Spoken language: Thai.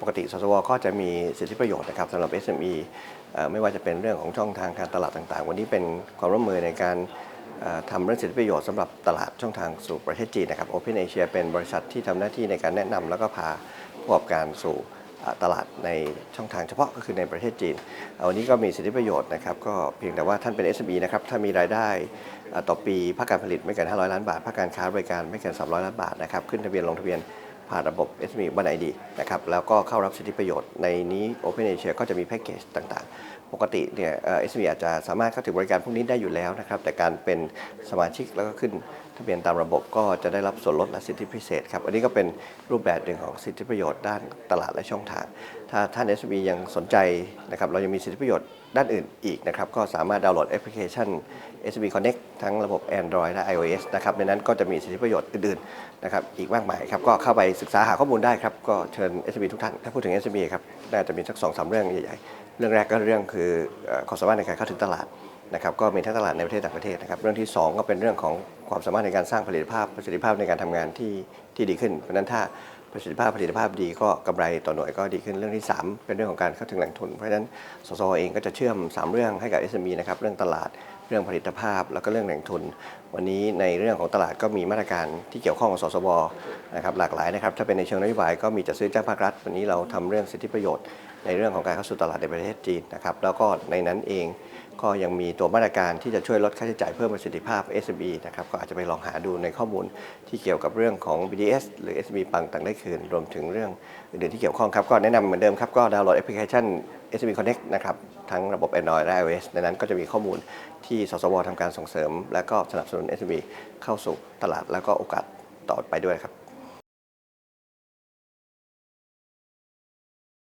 ปกติ สสว ก็จะมีสิทธิประโยชน์นะครับสำหรับ SME เอ่อไม่ว่าจะเป็นเรื่องของช่องทางการตลาดต่างๆ วันนี้เป็นความร่วมมือในการทำเรื่องสิทธิประโยชน์สำหรับตลาดช่องทางสู่ประเทศจีนนะครับ Open Asia เป็นบริษัทที่ทำหน้าที่ในการแนะนำแล้วก็พาผู้ประกอบการสู่ตลาดในช่องทางเฉพาะก็คือในประเทศจีน วันนี้ก็มีสิทธิประโยชน์นะครับก็เพียงแต่ว่าท่านเป็น SME นะครับถ้ามีรายได้ต่อปีภาคการผลิตไม่เกิน 500 ล้านบาทภาคการค้าบริการไม่เกิน 300 ล้านบาทนะครับขึ้นทะเบียนลงทะเบียน ผ่านระบบ SME บันไอดีนะครับแล้วก็เข้ารับสิทธิประโยชน์ในนี้ Open Asia ก็จะมีแพ็กเกจต่างๆ ปกติเนี่ยเอ่อ SME อาจจะสามารถเข้าถึงบริการพวกนี้ได้อยู่แล้วนะครับแต่การเป็นสมาชิกแล้วก็ขึ้นทะเบียนตามระบบก็จะได้รับส่วนลดและสิทธิพิเศษครับอันนี้ก็เป็นรูปแบบหนึ่งของสิทธิประโยชน์ด้านตลาดและช่องทาง ถ้าท่าน SME ยังสนใจนะครับเรายังมีสิทธิประโยชน์ ด้านอื่นอีกนะครับ ก็สามารถดาวน์โหลดแอปพลิเคชัน SME Connect ทั้งระบบ Android และ iOS นะครับในนั้นก็จะมีสิทธิประโยชน์อื่นๆนะครับอีกมากมายครับก็เข้าไปศึกษาหาข้อมูลได้ครับ ก็เชิญ SME ทุกท่าน ถ้าพูดถึง SME ครับน่าจะมีสักสองสามเรื่องใหญ่ๆ เรื่องแรกก็เรื่องคือความสามารถในการเข้าถึงตลาดนะครับก็มีทั้งตลาดในประเทศต่างประเทศนะครับเรื่องที่สองก็เป็นเรื่องของความสามารถในการสร้างผลิตภาพประสิทธิภาพในการทำงานที่ที่ดีขึ้นเพราะนั้นถ้า ประสิทธิภาพผลิตภาพดีก็กำไรต่อหน่วยก็ดีขึ้นเรื่องที่สามเป็นเรื่องของการเข้าถึงแหล่งทุน เพราะฉะนั้นสสเองก็จะเชื่อมสามเรื่องให้กับ SME นะครับเรื่องตลาด เรื่องผลิตภาพ แล้วก็เรื่องแหล่งทุน วันนี้ในเรื่องของตลาดก็มีมาตรการที่เกี่ยวข้องกับสสบนะครับหลากหลายนะครับถ้าเป็นในเชิงนโยบายก็มีจัดซื้อจ้างภาครัฐ วันนี้เราทำเรื่องสิทธิประโยชน์ ในเรื่องของการเข้าสู่ตลาดในประเทศจีนนะครับแล้วก็ในนั้นเองก็ยังมีตัวมาตรการที่จะช่วยลดค่าใช้จ่ายเพิ่มประสิทธิภาพ SME นะครับก็อาจจะไปลองหาดูในข้อมูลที่เกี่ยวกับเรื่องของ BDS หรือ SME ปังต่างได้คืน รวมถึงเรื่องอื่นๆที่เกี่ยวข้องครับก็แนะนำเหมือนเดิมครับก็ดาวน์โหลดแอปพลิเคชัน SME Connect นะครับทั้งระบบ Android และ iOS ในนั้นก็จะมีข้อมูลที่สสวทำการส่งเสริม และก็สนับสนุน SME เข้าสู่ตลาด แล้วก็โอกาสต่อไปด้วยครับ